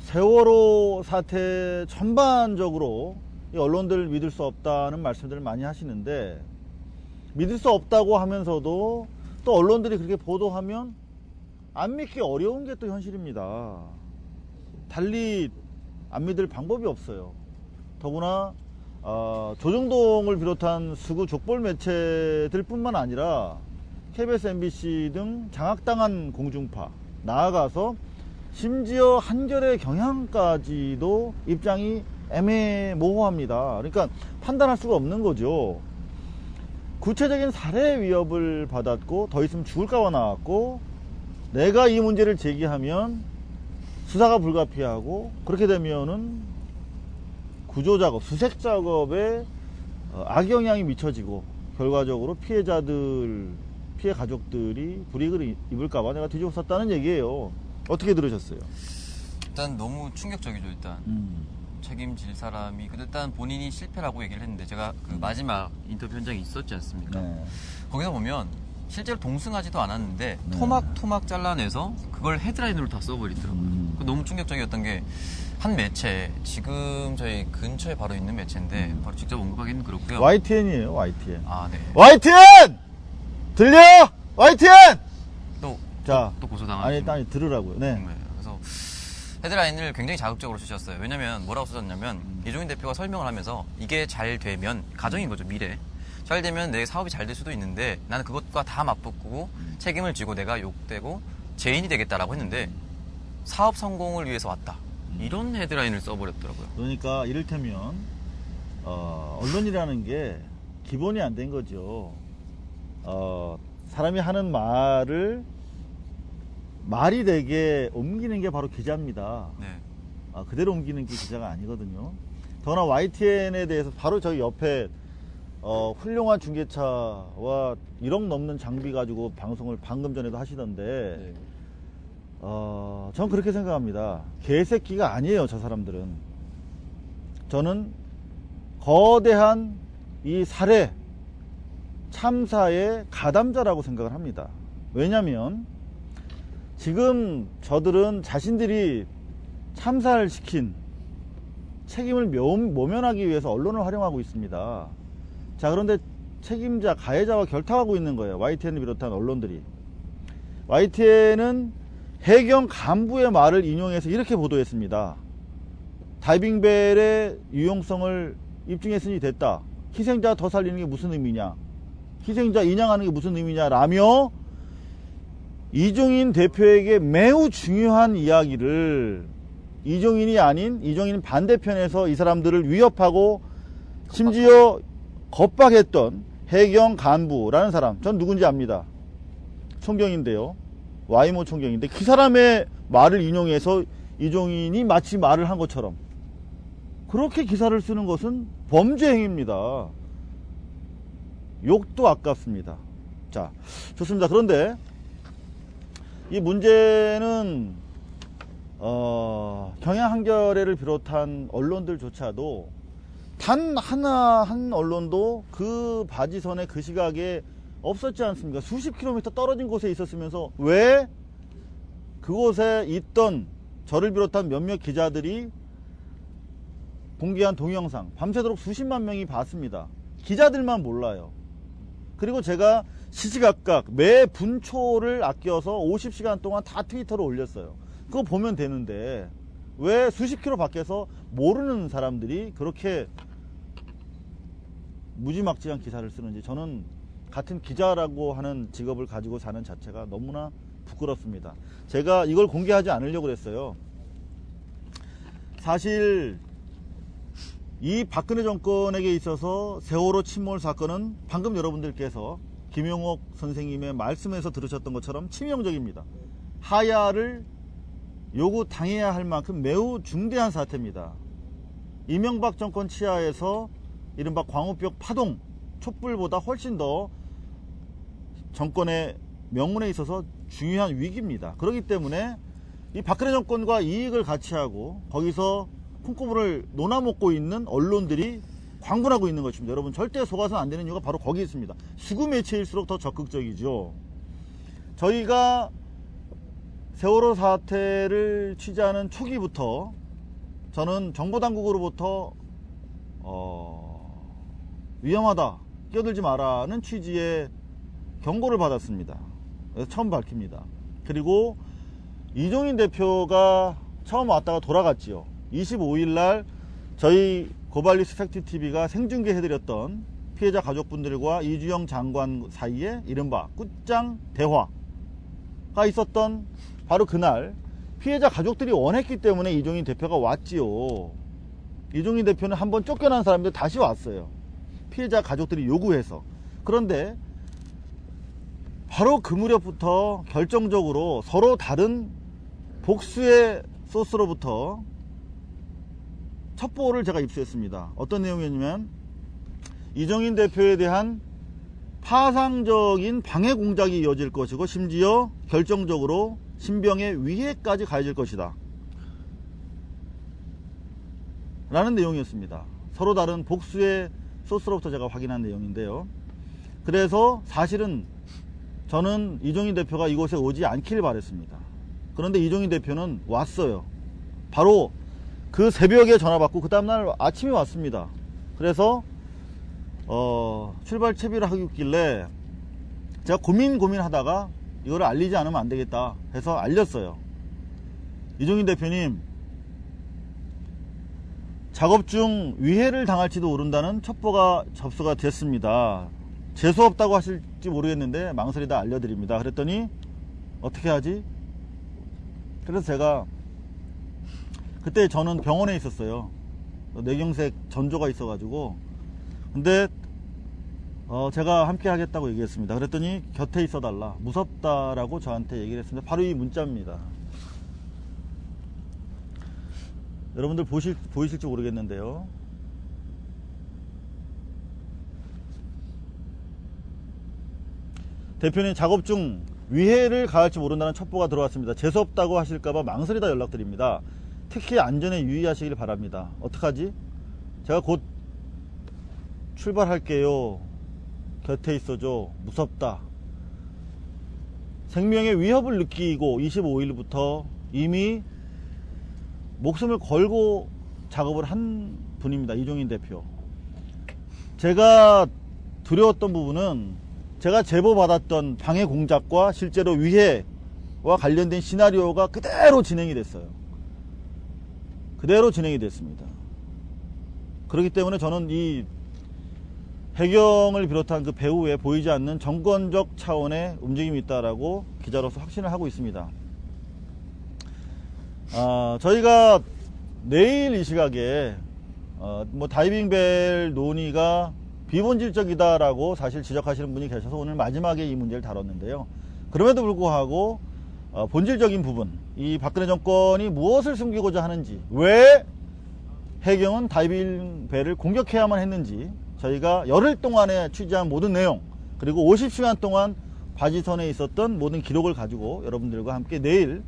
세월호 사태 전반적으로 이 언론들 믿을 수 없다는 말씀들을 많이 하시는데 믿을 수 없다고 하면서도 또 언론들이 그렇게 보도하면 안 믿기 어려운 게 또 현실입니다. 달리 안 믿을 방법이 없어요. 더구나 어, 조정동을 비롯한 수구 족볼 매체들뿐만 아니라 KBS, MBC 등 장악당한 공중파 나아가서 심지어 한결의 경향까지도 입장이 애매모호합니다. 그러니까 판단할 수가 없는 거죠. 구체적인 살해 위협을 받았고 더 있으면 죽을까봐 나왔고 내가 이 문제를 제기하면 수사가 불가피하고 그렇게 되면은 구조 작업, 수색 작업에 어, 악영향이 미쳐지고 결과적으로 피해자들, 피해 가족들이 불이익을 이- 입을까봐 내가 뒤집어 썼다는 얘기예요. 어떻게 들으셨어요? 일단 너무 충격적이죠 일단 음. 책임질 사람이 근데 일단 본인이 실패라고 얘기를 했는데 제가 그 마지막 인터뷰 현장에 있었지 않습니까 네. 거기서 보면 실제로 동승하지도 않았는데 네. 토막토막 잘라내서 그걸 헤드라인으로 다 써버리더라고요 음. 그 너무 충격적이었던 게 한 매체 지금 저희 근처에 바로 있는 매체인데 음. 바로 직접 언급하기는 그렇고요 YTN이에요, YTN. 아 네 YTN! 들려! YTN! 또, 자, 또 고소당한 아니, 아니, 들으라고요. 네. 네, 그래서 헤드라인을 굉장히 자극적으로 쓰셨어요. 왜냐면 뭐라고 쓰셨냐면 음. 이종인 대표가 설명을 하면서 이게 잘 되면 가정인 거죠 미래. 잘 되면 내 사업이 잘 될 수도 있는데 나는 그것과 다 맞붙고 음. 책임을 지고 내가 욕되고 죄인이 되겠다라고 했는데 사업 성공을 위해서 왔다. 음. 이런 헤드라인을 써버렸더라고요. 그러니까 이를테면 어, 언론이라는 게 기본이 안 된 거죠. 어, 사람이 하는 말을 말이 되게 옮기는 게 바로 기자입니다. 네. 아, 그대로 옮기는 게 기자가 아니거든요. 더나 YTN에 대해서 바로 저희 옆에 어, 훌륭한 중계차와 1억 넘는 장비 가지고 방송을 방금 전에도 하시던데 어, 전 그렇게 생각합니다. 개새끼가 아니에요, 저 사람들은. 저는 거대한 이 살해, 참사의 가담자라고 생각을 합니다. 왜냐면, 지금 저들은 자신들이 참사를 시킨 책임을 묘- 모면하기 위해서 언론을 활용하고 있습니다. 자, 그런데 책임자, 가해자와 결탁하고 있는 거예요. YTN을 비롯한 언론들이. YTN은 해경 간부의 말을 인용해서 이렇게 보도했습니다. 다이빙벨의 유용성을 입증했으니 됐다. 희생자 더 살리는 게 무슨 의미냐? 희생자 인양하는 게 무슨 의미냐 라며 이종인 대표에게 매우 중요한 이야기를 이종인이 아닌 이종인 반대편에서 이 사람들을 위협하고 심지어 겁박했던 해경 간부라는 사람 전 누군지 압니다. 총경인데요. 와이모 총경인데 그 사람의 말을 인용해서 이종인이 마치 말을 한 것처럼 그렇게 기사를 쓰는 것은 범죄 행위입니다. 욕도 아깝습니다. 자, 좋습니다. 그런데 이 문제는 어, 경향 한겨레를 비롯한 언론들조차도 단 하나 한 언론도 그 바지선에 그 시각에 없었지 않습니까? 수십 킬로미터 떨어진 곳에 있었으면서 왜 그곳에 있던 저를 비롯한 몇몇 기자들이 공개한 동영상 밤새도록 수십만 명이 봤습니다. 기자들만 몰라요. 그리고 제가 시시각각 매 분초를 아껴서 50시간 동안 다 트위터로 올렸어요. 그거 보면 되는데 왜 수십 킬로 밖에서 모르는 사람들이 그렇게 무지막지한 기사를 쓰는지 저는 같은 기자라고 하는 직업을 가지고 사는 자체가 너무나 부끄럽습니다. 제가 이걸 공개하지 않으려고 그랬어요. 사실 이 박근혜 정권에게 있어서 세월호 침몰 사건은 방금 여러분들께서 김용옥 선생님의 말씀에서 들으셨던 것처럼 치명적입니다. 하야를 요구 당해야 할 만큼 매우 중대한 사태입니다. 이명박 정권 치하에서 이른바 광우병 파동 촛불보다 훨씬 더 정권의 명분에 있어서 중요한 위기입니다. 그렇기 때문에 이 박근혜 정권과 이익을 같이 하고 거기서 콩고물을 논아먹고 있는 언론들이 광분하고 있는 것입니다. 여러분 절대 속아서는 안 되는 이유가 바로 거기 있습니다. 수구 매체일수록 더 적극적이죠. 저희가 세월호 사태를 취재하는 초기부터 저는 정보당국으로부터 어, 위험하다, 끼어들지 마라는 취지의 경고를 받았습니다. 그래서 처음 밝힙니다. 그리고 이종인 대표가 처음 왔다가 돌아갔지요. 25일 날 저희 고발리스 팩트 TV가 생중계 해드렸던 피해자 가족분들과 이주영 장관 사이에 이른바 끝장 대화가 있었던 바로 그날 피해자 가족들이 원했기 때문에 이종인 대표가 왔지요. 이종인 대표는 한 번 쫓겨난 사람들 다시 왔어요. 피해자 가족들이 요구해서. 그런데 바로 그 무렵부터 결정적으로 서로 다른 복수의 소스로부터 첩보를 제가 입수했습니다. 어떤 내용이었냐면 이정인 대표에 대한 파상적인 방해 공작이 이어질 것이고 심지어 결정적으로 신병의 위해까지 가해질 것이다. 라는 내용이었습니다. 서로 다른 복수의 소스로부터 제가 확인한 내용인데요. 그래서 사실은 저는 이종인 대표가 이곳에 오지 않길 바랬습니다. 그런데 이종인 대표는 왔어요. 바로 그 새벽에 전화 받고 그 다음날 아침에 왔습니다. 그래서 어, 출발 채비를 하고 있길래 제가 고민 고민하다가 이거를 알리지 않으면 안 되겠다 해서 알렸어요. 이종인 대표님 작업 중 위해를 당할지도 모른다는 첩보가 접수가 됐습니다. 재수 없다고 하실지 모르겠는데 망설이다 알려드립니다. 그랬더니 어떻게 하지? 그래서 제가 그때 저는 병원에 있었어요. 뇌경색 전조가 있어가지고 근데 어, 제가 함께 하겠다고 얘기했습니다. 그랬더니 곁에 있어 달라 무섭다라고 저한테 얘기를 했습니다. 바로 이 문자입니다. 여러분들 보실 보이실지 모르겠는데요. 대표님 작업 중 위해를 가할지 모른다는 첩보가 들어왔습니다. 재수없다고 하실까봐 망설이다 연락드립니다. 특히 안전에 유의하시길 바랍니다. 어떡하지? 제가 곧 출발할게요. 곁에 있어줘. 무섭다. 생명의 위협을 느끼고 25일부터 이미 목숨을 걸고 작업을 한 분입니다. 이종인 대표. 제가 두려웠던 부분은 제가 제보받았던 방해 공작과 실제로 위해와 관련된 시나리오가 그대로 진행이 됐어요. 그대로 진행이 됐습니다. 그렇기 때문에 저는 이 해경을 비롯한 그 배후에 보이지 않는 정권적 차원의 움직임이 있다라고 기자로서 확신을 하고 있습니다. 아, 저희가 내일 이 시각에 어, 뭐 다이빙벨 논의가 비본질적이다라고 사실 지적하시는 분이 계셔서 오늘 마지막에 이 문제를 다뤘는데요. 그럼에도 불구하고 어, 본질적인 부분, 이 박근혜 정권이 무엇을 숨기고자 하는지, 왜 해경은 다이빙벨을 공격해야만 했는지 저희가 열흘 동안에 취재한 모든 내용 그리고 50시간 동안 바지선에 있었던 모든 기록을 가지고 여러분들과 함께 내일